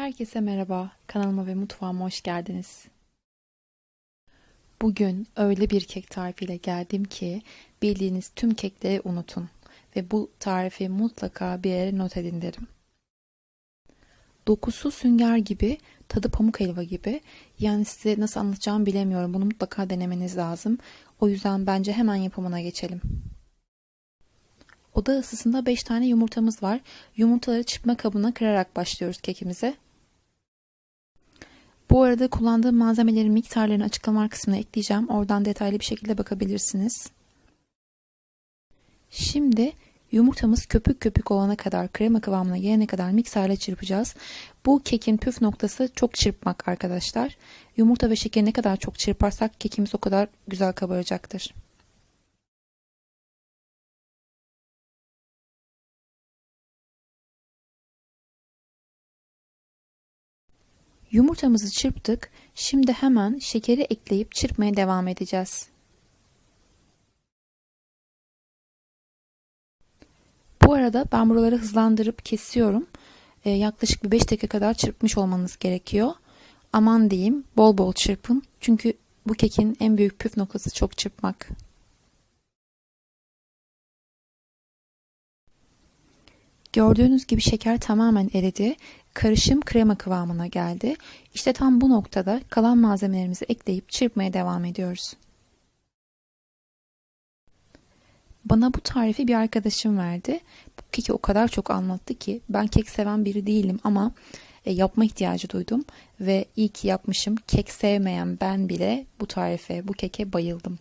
Herkese merhaba. Kanalıma ve mutfağıma hoş geldiniz. Bugün öyle bir kek tarifiyle geldim ki bildiğiniz tüm kekleri unutun ve bu tarifi mutlaka bir yere not edin derim. Dokusu sünger gibi, tadı pamuk helva gibi. Yani size nasıl anlatacağımı bilemiyorum. Bunu mutlaka denemeniz lazım. O yüzden bence hemen yapımına geçelim. Oda ısısında 5 tane yumurtamız var. Yumurtaları çırpma kabına kırarak başlıyoruz kekimize. Bu arada kullandığım malzemelerin miktarlarını açıklama kısmına ekleyeceğim. Oradan detaylı bir şekilde bakabilirsiniz. Şimdi yumurtamız köpük köpük olana kadar, krema kıvamına gelene kadar mikserle çırpacağız. Bu kekin püf noktası çok çırpmak arkadaşlar. Yumurta ve şekeri ne kadar çok çırparsak kekimiz o kadar güzel kabaracaktır. Yumurtamızı çırptık. Şimdi hemen şekeri ekleyip çırpmaya devam edeceğiz. Bu arada ben buraları hızlandırıp kesiyorum. Ee, yaklaşık bir 5 dakika kadar çırpmış olmanız gerekiyor. Aman diyeyim bol bol çırpın. Çünkü bu kekin en büyük püf noktası çok çırpmak. Gördüğünüz gibi şeker tamamen eridi. Karışım krema kıvamına geldi. İşte tam bu noktada kalan malzemelerimizi ekleyip çırpmaya devam ediyoruz. Bana bu tarifi bir arkadaşım verdi. Bu keki o kadar çok anlattı ki ben kek seven biri değilim ama e, yapma ihtiyacı duydum ve iyi ki yapmışım. Kek sevmeyen ben bile bu tarife, bu keke bayıldım.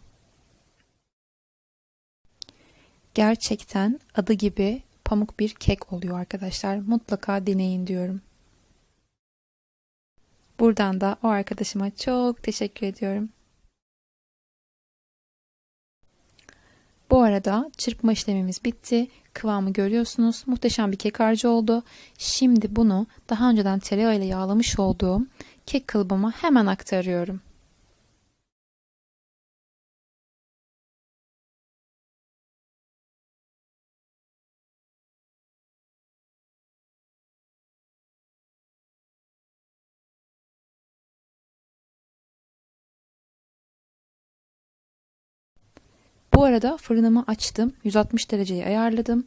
Gerçekten adı gibi pamuk bir kek oluyor arkadaşlar. Mutlaka deneyin diyorum. Buradan da o arkadaşıma çok teşekkür ediyorum. Bu arada çırpma işlemimiz bitti. Kıvamı görüyorsunuz. Muhteşem bir kek harcı oldu. Şimdi bunu daha önceden tereyağı ile yağlamış olduğum kek kalıbıma hemen aktarıyorum. Bu arada fırınımı açtım. 160 dereceyi ayarladım.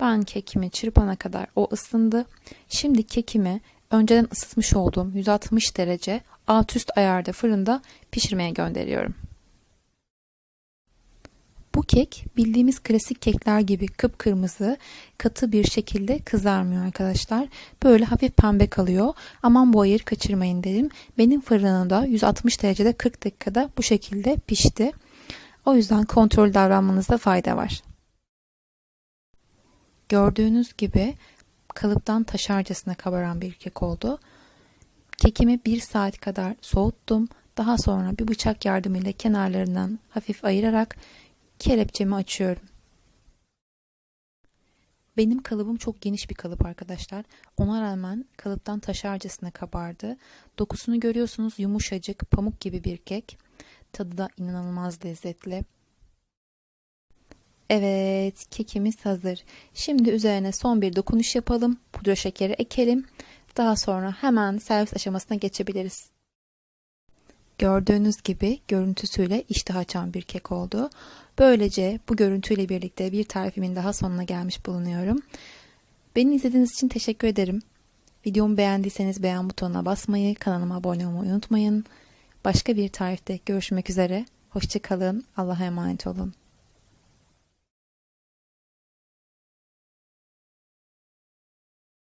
Ben kekimi çırpana kadar o ısındı. Şimdi kekimi önceden ısıtmış olduğum 160 derece alt üst ayarda fırında pişirmeye gönderiyorum. Bu kek bildiğimiz klasik kekler gibi kıpkırmızı, katı bir şekilde kızarmıyor arkadaşlar. Böyle hafif pembe kalıyor. Aman bu ayır kaçırmayın dedim. Benim fırınımda 160 derecede 40 dakikada bu şekilde pişti. O yüzden kontrol davranmanızda fayda var. Gördüğünüz gibi kalıptan taşarcasına kabaran bir kek oldu. Kekimi bir saat kadar soğuttum. Daha sonra bir bıçak yardımıyla kenarlarından hafif ayırarak kelepçemi açıyorum. Benim kalıbım çok geniş bir kalıp arkadaşlar. Ona rağmen kalıptan taşarcasına kabardı. Dokusunu görüyorsunuz yumuşacık, pamuk gibi bir kek. Tadı da inanılmaz lezzetli. Evet, kekimiz hazır. Şimdi üzerine son bir dokunuş yapalım. Pudra şekeri ekelim. Daha sonra hemen servis aşamasına geçebiliriz. Gördüğünüz gibi görüntüsüyle iştah açan bir kek oldu. Böylece bu görüntüyle birlikte bir tarifimin daha sonuna gelmiş bulunuyorum. Beni izlediğiniz için teşekkür ederim. Videomu beğendiyseniz beğen butonuna basmayı, kanalıma abone olmayı unutmayın. Başka bir tarifte görüşmek üzere. Hoşçakalın. Allah'a emanet olun.